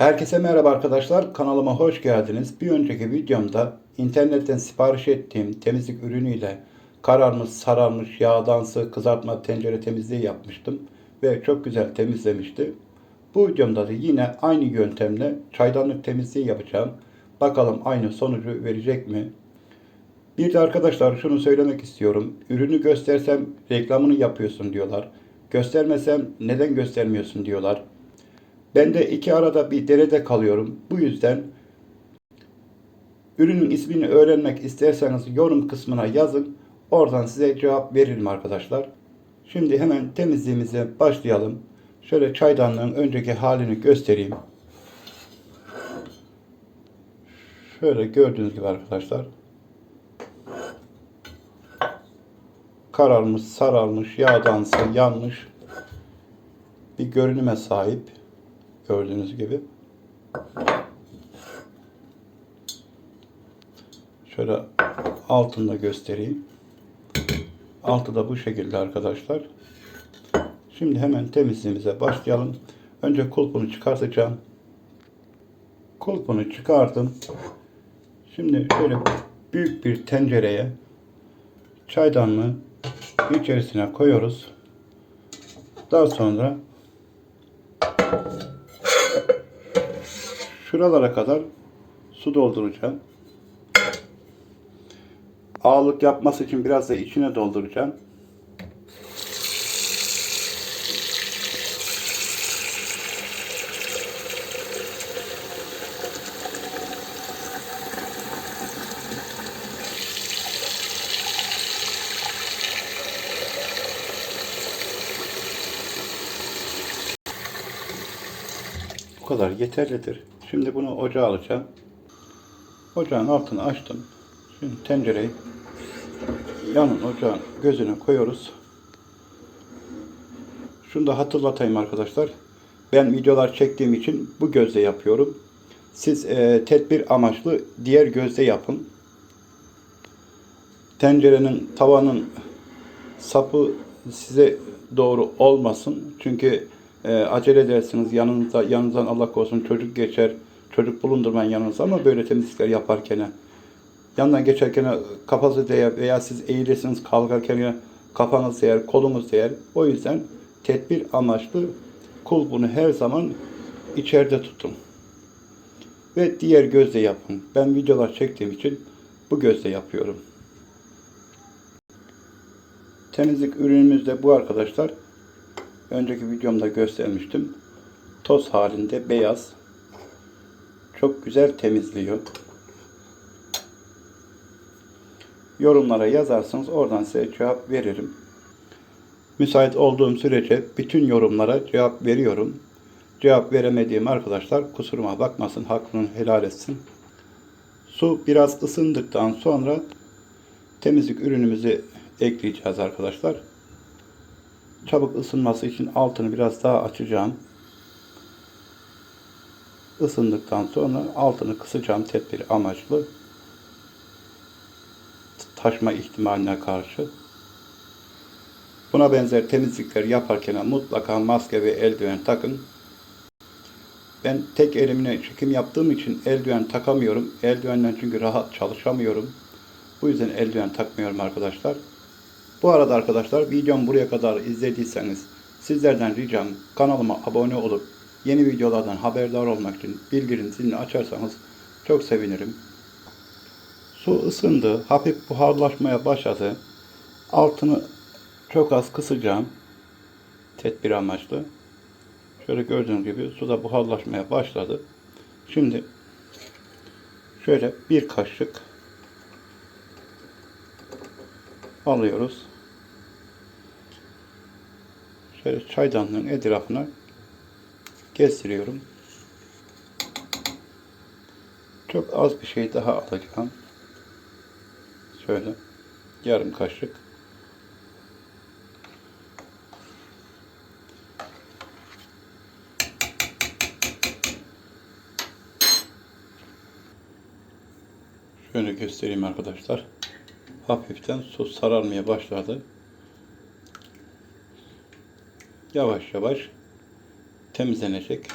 Herkese merhaba arkadaşlar. Kanalıma hoş geldiniz. Bir önceki videomda internetten sipariş ettiğim temizlik ürünüyle kararmış, sararmış, yağdansı, kızartma tencere temizliği yapmıştım. Ve çok güzel temizlemişti. Bu videomda da yine aynı yöntemle çaydanlık temizliği yapacağım. Bakalım aynı sonucu verecek mi? Bir de arkadaşlar şunu söylemek istiyorum. Ürünü göstersem reklamını yapıyorsun diyorlar. Göstermesem neden göstermiyorsun diyorlar. Ben de iki arada bir derede kalıyorum. Bu yüzden ürünün ismini öğrenmek isterseniz yorum kısmına yazın. Oradan size cevap veririm arkadaşlar. Şimdi hemen temizliğimize başlayalım. Şöyle çaydanlığın önceki halini göstereyim. Şöyle gördüğünüz gibi arkadaşlar. Kararmış, sararmış, yağdansı, yanmış bir görünüme sahip. Gördüğünüz gibi. Şöyle altında göstereyim. Altı da bu şekilde arkadaşlar. Şimdi hemen temizliğimize başlayalım. Önce kulpunu çıkartacağım. Kulpunu çıkardım. Şimdi şöyle büyük bir tencereye çaydanlığı içerisine koyuyoruz. Daha sonra şuralara kadar su dolduracağım. Ağırlık yapması için biraz da içine dolduracağım. Bu kadar yeterlidir. Şimdi bunu ocağa alacağım. Ocağın altını açtım. Şimdi tencereyi yanın ocağın gözüne koyuyoruz. Şunu da hatırlatayım arkadaşlar. Ben videolar çektiğim için bu gözle yapıyorum. Siz e, tedbir amaçlı diğer gözle yapın. Tencerenin tavanın sapı size doğru olmasın. Çünkü e, acele edersiniz. Yanınızda yanınızdan Allah korusun çocuk geçer. Çocuk bulundurmayın yanınızda ama böyle temizlikler yaparken yandan geçerken kafası değer veya siz eğilirsiniz kalkarken kafanız değer, kolunuz değer. O yüzden tedbir amaçlı kulbunu her zaman içeride tutun. Ve diğer gözle yapın. Ben videolar çektiğim için bu gözle yapıyorum. Temizlik ürünümüz de bu arkadaşlar. Önceki videomda göstermiştim. Toz halinde beyaz. Çok güzel temizliyor. Yorumlara yazarsınız. Oradan size cevap veririm. Müsait olduğum sürece bütün yorumlara cevap veriyorum. Cevap veremediğim arkadaşlar kusuruma bakmasın, hakkını helal etsin. Su biraz ısındıktan sonra temizlik ürünümüzü ekleyeceğiz arkadaşlar. Çabuk ısınması için altını biraz daha açacağım. Isındıktan sonra altını kısacağım tedbir amaçlı. Taşma ihtimaline karşı. Buna benzer temizlikler yaparken mutlaka maske ve eldiven takın. Ben tek elimle çekim yaptığım için eldiven takamıyorum. Eldivenden çünkü rahat çalışamıyorum. Bu yüzden eldiven takmıyorum arkadaşlar. Bu arada arkadaşlar videomu buraya kadar izlediyseniz sizlerden ricam kanalıma abone olup yeni videolardan haberdar olmak için bildirim zilini açarsanız çok sevinirim. Su ısındı, hafif buharlaşmaya başladı. Altını çok az kısacağım. Tedbir amaçlı. Şöyle gördüğünüz gibi suda buharlaşmaya başladı. Şimdi şöyle bir kaşık alıyoruz. Şöyle çaydanlığın etrafına gezdiriyorum. Çok az bir şey daha alacağım. Şöyle yarım kaşık. Şöyle göstereyim arkadaşlar. Hafiften su sararmaya başladı yavaş yavaş temizlenecek.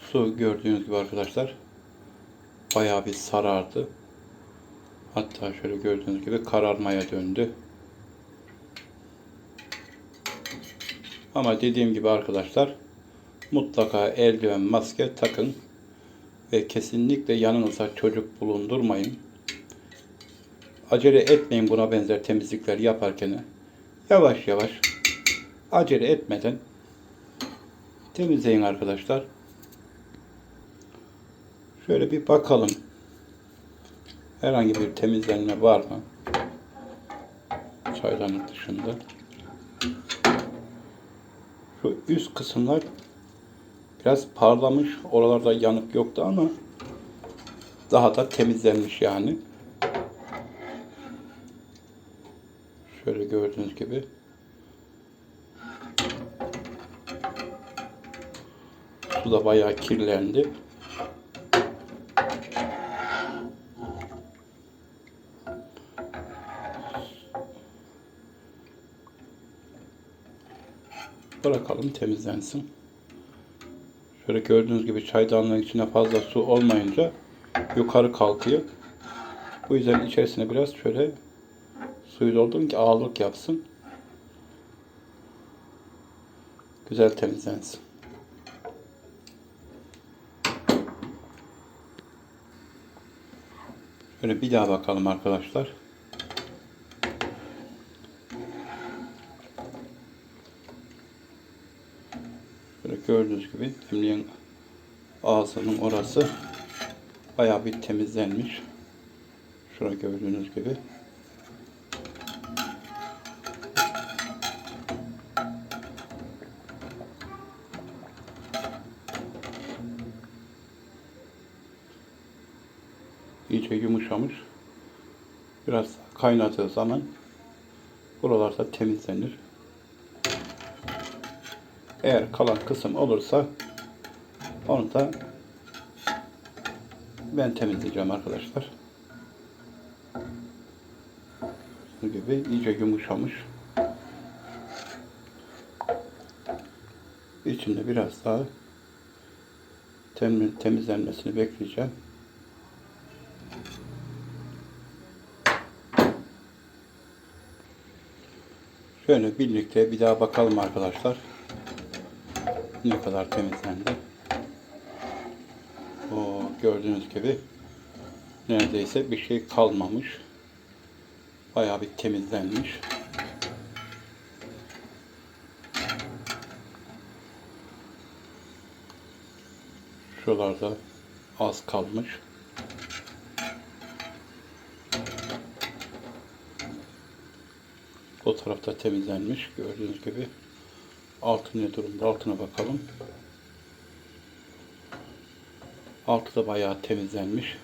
Su gördüğünüz gibi arkadaşlar bayağı bir sarardı. Hatta şöyle gördüğünüz gibi kararmaya döndü. Ama dediğim gibi arkadaşlar mutlaka eldiven, maske takın ve kesinlikle yanınıza çocuk bulundurmayın. Acele etmeyin buna benzer temizlikler yaparken. Yavaş yavaş acele etmeden temizleyin arkadaşlar. Şöyle bir bakalım. Herhangi bir temizlenme var mı? Çaydanlık dışında. Şu üst kısımlar biraz parlamış. Oralarda yanık yoktu ama daha da temizlenmiş yani. Şöyle gördüğünüz gibi. Su da bayağı kirlendi. Bırakalım temizlensin. Şöyle gördüğünüz gibi çaydanlığın içine fazla su olmayınca yukarı kalkıyor. Bu yüzden içerisine biraz şöyle suyu doldurun ki ağırlık yapsın. Güzel temizlensin. Şöyle bir daha bakalım arkadaşlar. Böyle gördüğünüz gibi demliğin ağzının orası bayağı bir temizlenmiş. Şurada gördüğünüz gibi. iyice yumuşamış. Biraz kaynadığı zaman buralarda temizlenir. Eğer kalan kısım olursa onu da ben temizleyeceğim arkadaşlar. Bu gibi iyice yumuşamış. İçinde biraz daha tem- temizlenmesini bekleyeceğim. Şöyle birlikte bir daha bakalım arkadaşlar. Ne kadar temizlendi. O gördüğünüz gibi neredeyse bir şey kalmamış. Bayağı bir temizlenmiş. Şuralarda az kalmış. O tarafta temizlenmiş. Gördüğünüz gibi altı ne durumda altına bakalım. Altı da bayağı temizlenmiş.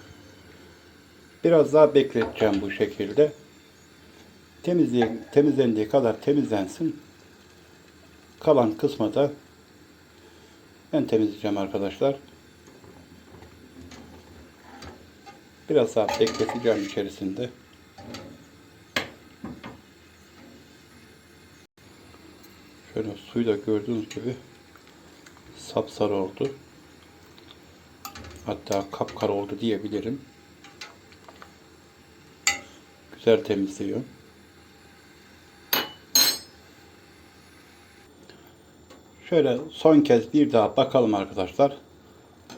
Biraz daha bekleteceğim bu şekilde. Temizliğe, temizlendiği kadar temizlensin. Kalan kısmı da ben temizleyeceğim arkadaşlar. Biraz daha bekleteceğim içerisinde. Şöyle suyu da gördüğünüz gibi sapsarı oldu. Hatta kapkara oldu diyebilirim. Güzel temizliyor. Şöyle son kez bir daha bakalım arkadaşlar.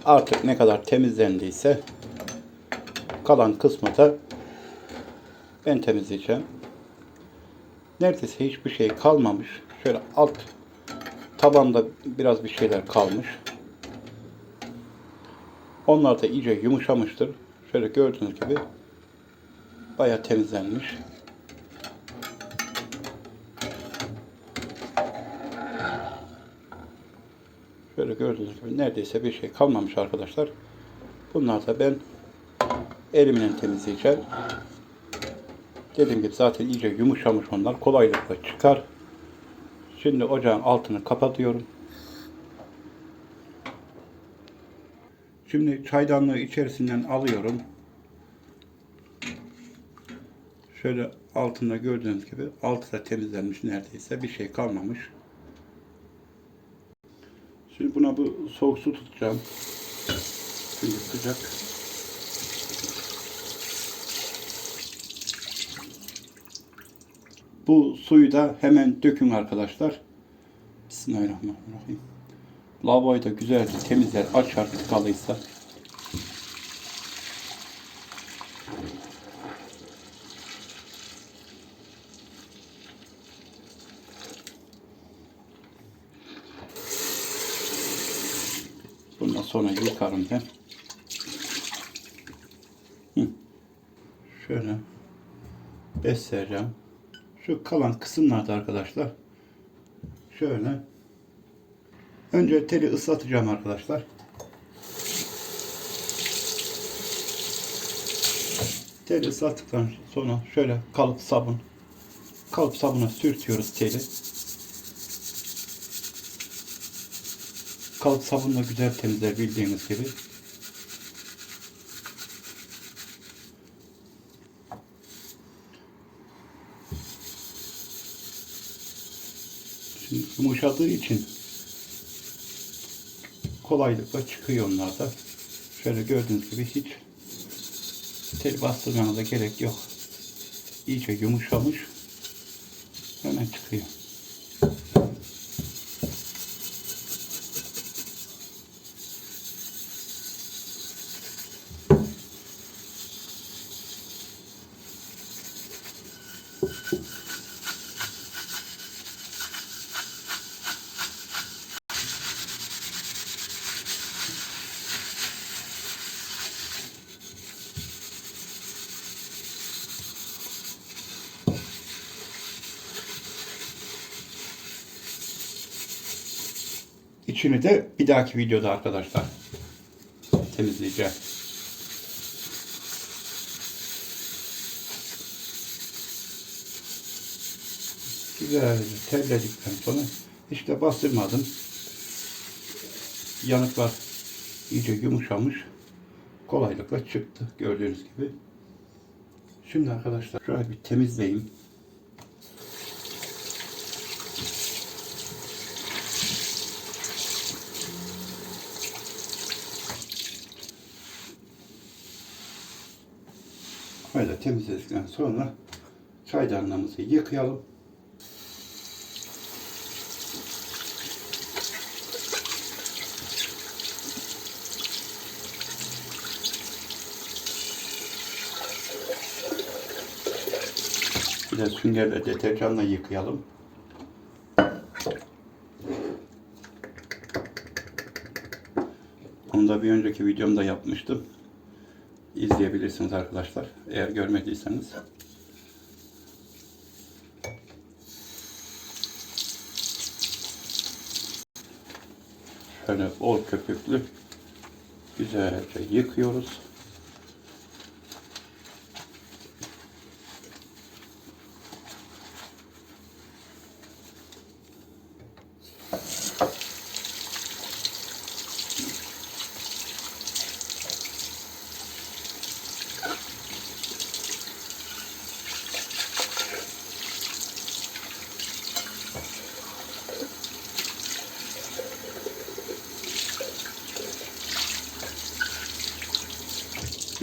Artık ne kadar temizlendiyse kalan kısmı da ben temizleyeceğim. Neredeyse hiçbir şey kalmamış. Şöyle alt tabanda biraz bir şeyler kalmış. Onlar da iyice yumuşamıştır. Şöyle gördüğünüz gibi bayağı temizlenmiş. Şöyle gördüğünüz gibi neredeyse bir şey kalmamış arkadaşlar. Bunlar da ben elimle temizleyeceğim. Dediğim gibi zaten iyice yumuşamış onlar. Kolaylıkla çıkar. Şimdi ocağın altını kapatıyorum. Şimdi çaydanlığı içerisinden alıyorum. Şöyle altında gördüğünüz gibi altı da temizlenmiş neredeyse. Bir şey kalmamış. Şimdi buna bu soğuk su tutacağım. Suyu sıcak. Bu suyu da hemen dökün arkadaşlar. Bismillahirrahmanirrahim. Lavaboyu da güzelce temizler, açar tıkalıysa. Bundan sonra yıkarım ben. Hı. Şöyle besleyeceğim. Şu kalan kısımlarda arkadaşlar şöyle önce teli ıslatacağım arkadaşlar. Teli ıslattıktan sonra şöyle kalıp sabun kalıp sabuna sürtüyoruz teli. Kalıp sabunla güzel temizler bildiğiniz gibi. Şimdi yumuşadığı için kolaylıkla çıkıyor onlar da. Şöyle gördüğünüz gibi hiç tel bastırmana da gerek yok. İyice yumuşamış. Hemen çıkıyor. İçini de bir dahaki videoda arkadaşlar temizleyeceğim. Güzelce terledikten sonra işte bastırmadım. Yanıklar iyice yumuşamış. Kolaylıkla çıktı gördüğünüz gibi. Şimdi arkadaşlar şöyle bir temizleyeyim. Böyle temizledikten sonra çaydanlığımızı yıkayalım. Bir de süngerle deterjanla yıkayalım. Onu da bir önceki videomda yapmıştım izleyebilirsiniz arkadaşlar. Eğer görmediyseniz. Şöyle bol köpüklü güzelce yıkıyoruz.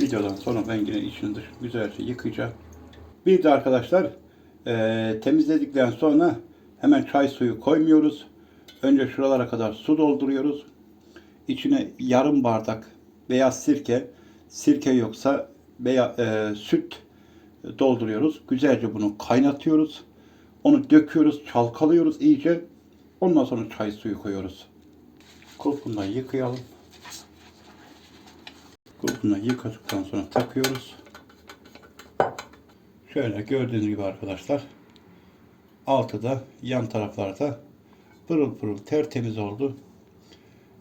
Videodan sonra ben yine içini dışını güzelce yıkayacağım. Bir de arkadaşlar e, temizledikten sonra hemen çay suyu koymuyoruz. Önce şuralara kadar su dolduruyoruz. İçine yarım bardak beyaz sirke, sirke yoksa veya e, süt dolduruyoruz. Güzelce bunu kaynatıyoruz. Onu döküyoruz, çalkalıyoruz iyice. Ondan sonra çay suyu koyuyoruz. Kulpundan yıkayalım. Kulpunu yıkadıktan sonra takıyoruz. Şöyle gördüğünüz gibi arkadaşlar. Altı da yan taraflarda pırıl pırıl tertemiz oldu.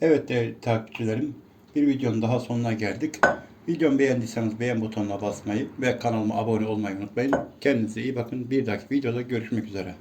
Evet değerli takipçilerim. Bir videonun daha sonuna geldik. Videomu beğendiyseniz beğen butonuna basmayı ve kanalıma abone olmayı unutmayın. Kendinize iyi bakın. Bir dahaki videoda görüşmek üzere.